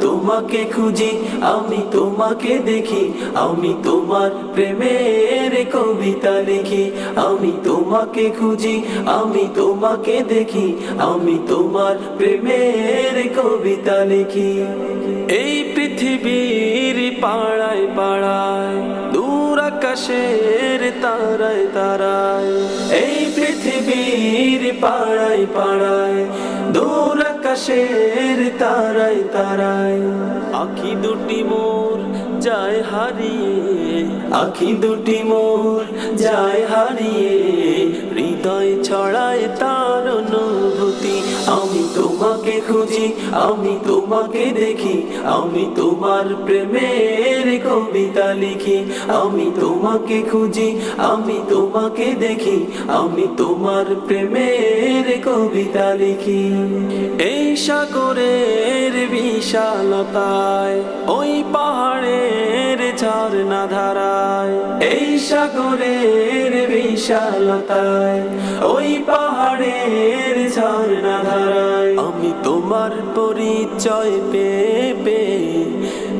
তোমাকে খুঁজি, আমি তোমাকে দেখি, আমি তোমার প্রেমের কবিতা লিখি, আমি তোমাকে খুঁজি, আমি তোমাকে দেখি, আমি তোমার প্রেমের কবিতা লিখি। এই পৃথিবীর পাড়ায় পাড়ায়, দূর আকাশের তারায় তারায়, এই পৃথিবীর পাড়ায় পাড়ায়, দূর আকাশের তারাই তারাই আখি দুটি মোর যায় হারিয়ে, আখি দুটি মোর যায় হারিয়ে, হৃদয় ছড়ায় তার অনুভূতি আমি তোমাকে খুঁজি, আমি তোমাকে দেখি, আমি তোমার প্রেমের কবিতা লিখি। আমি তোমাকে খুঁজি, আমি তোমাকে দেখি, আমি তোমার প্রেমের কবিতা লিখি। এই সাগরের বিশালতায়, ওই পাহাড়ের ঝর্ণা ধারায় এই সাগরের বিশালতায়, ওই পাহাড়ের ঝর্ণা আমি তোমার পরিচয় পেয়ে